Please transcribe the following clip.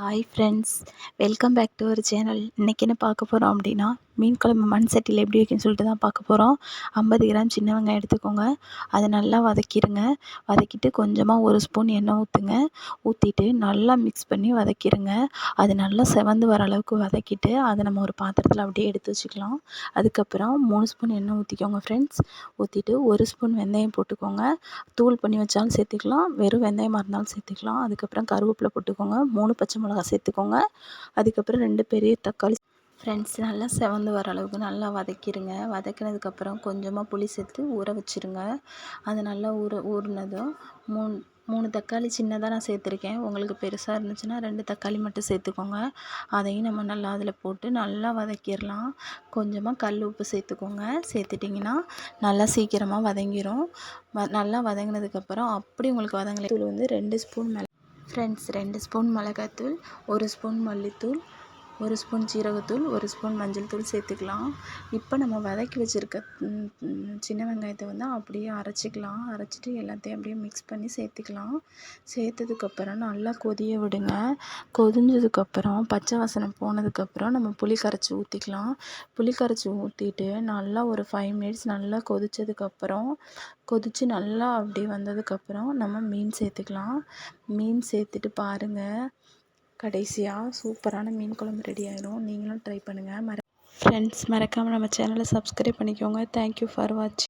Hi friends welcome back to ஒரு channel இன்றைக்கி என்ன பார்க்க போகிறோம் அப்படின்னா மீன் குழம்பு மண் சட்டியில் எப்படி வைக்கணும்னு சொல்லிட்டு தான் பார்க்க போகிறோம் ஐம்பது கிராம் சின்ன வெங்காயம் எடுத்துக்கோங்க. அதை நல்லா வதக்கிடுங்க வதக்கிட்டு கொஞ்சமாக ஒரு ஸ்பூன் எண்ணெய் ஊற்றுங்க ஊற்றிட்டு நல்லா மிக்ஸ் பண்ணி வதக்கிடுங்க அது நல்லா செவந்து வர அளவுக்கு வதக்கிட்டு அதை நம்ம ஒரு பாத்திரத்தில் அப்படியே எடுத்து வச்சுக்கலாம். அதுக்கப்புறம் மூணு ஸ்பூன் எண்ணெய் ஊற்றிக்கோங்க ஃப்ரெண்ட்ஸ் ஊற்றிட்டு ஒரு ஸ்பூன் வெந்தயம் போட்டுக்கோங்க. தூள் பண்ணி வச்சாலும் சேர்த்துக்கலாம். வெறும் வெந்தயமாக இருந்தாலும் சேர்த்துக்கலாம். அதுக்கப்புறம் கருவேப்பிலை போட்டுக்கோங்க. மூணு பச்சை மிளகா சேர்த்துக்கோங்க. அதுக்கப்புறம் ரெண்டு பெரிய தக்காளி ஃப்ரெண்ட்ஸ் நல்லா செவந்து வர அளவுக்கு நல்லா வதக்கிடுங்க வதக்கினதுக்கப்புறம் கொஞ்சமாக புளி சேர்த்து ஊற வச்சுருங்க. அது நல்லா ஊற ஊறினதும் மூணு மூணு தக்காளி சின்னதாக நான் சேர்த்துருக்கேன். உங்களுக்கு பெருசாக இருந்துச்சுன்னா ரெண்டு தக்காளி மட்டும் சேர்த்துக்கோங்க. அதையும் நம்ம நல்லா அதில் போட்டு நல்லா வதக்கிடலாம் கொஞ்சமாக கல் உப்பு சேர்த்துக்கோங்க. சேர்த்துட்டிங்கன்னா நல்லா சீக்கிரமாக வதங்கிடும் வ நல்லா வதங்கினதுக்கப்புறம் அப்படி உங்களுக்கு வதங்கலை. தூள் வந்து ரெண்டு ஸ்பூன் மிளகா ஃப்ரெண்ட்ஸ் ரெண்டு ஸ்பூன் மிளகாத்தூள் ஒரு ஸ்பூன் மல்லித்தூள் ஒரு ஸ்பூன் ஜீரகத்தூள் ஒரு ஸ்பூன் மஞ்சள் தூள் சேர்த்துக்கலாம். இப்போ நம்ம வதக்கி வச்சுருக்க சின்ன வெங்காயத்தை வந்து அப்படியே அரைச்சிக்கலாம். அரைச்சிட்டு எல்லாத்தையும் அப்படியே மிக்ஸ் பண்ணி சேர்த்துக்கலாம். சேர்த்ததுக்கப்புறம் நல்லா கொதிய விடுங்க. கொதிஞ்சதுக்கப்புறம் பச்சை வாசனை போனதுக்கப்புறம் நம்ம புளி கரைச்சி ஊற்றிக்கலாம் புளி கரைச்சி ஊற்றிட்டு நல்லா ஒரு ஃபைவ் மினிட்ஸ் நல்லா கொதித்ததுக்கப்புறம் கொதித்து நல்லா அப்படி வந்ததுக்கப்புறம் நம்ம மீன் சேர்த்துக்கலாம். மீன் சேர்த்துட்டு பாருங்கள் கடைசியாக சூப்பரான மீன் குழம்பு ரெடி ஆயிரும். நீங்களும் ட்ரை பண்ணுங்கள் மற ஃப்ரெண்ட்ஸ் மறக்காமல் நம்ம சேனலை சப்ஸ்கிரைப் பண்ணிக்கோங்க. தேங்க்யூ ஃபார் வாட்சிங்